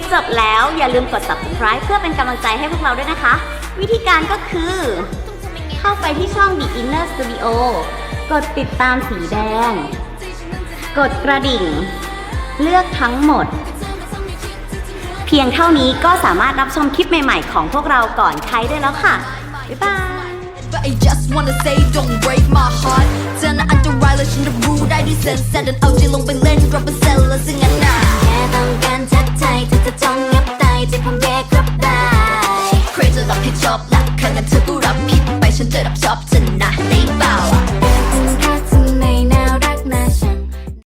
ปจบแล้ว อย่าลืมกด subscribe เพื่อเป็นกำลังใจให้พวกเราด้วยนะคะ วิธีการก็คือ เข้าไปที่ช่อง The Inner Studio กดติดตามสีแดง กดกระดิ่ง เลือกทั้งหมด เพียงเท่านี้ก็สามารถรับชมคลิปใหม่ๆ ของพวกเราก่อนใครได้แล้วค่ะ บ๊ายบาย But I just wanna say don't break my heart เธอน่ะอันตรายและฉันน่ะรู้ได้ด้วยเซนส์แต่ดันเอาใจลงไปเล่น drop a cell และซึ่งอันน่ะ ที่จะจ้งงับตายใจผมแยกรับได้ใครจะรับผิดชอบหลักขนาดเธอก็รับผิดไปฉันจะรับชอบชนะได้เปล่า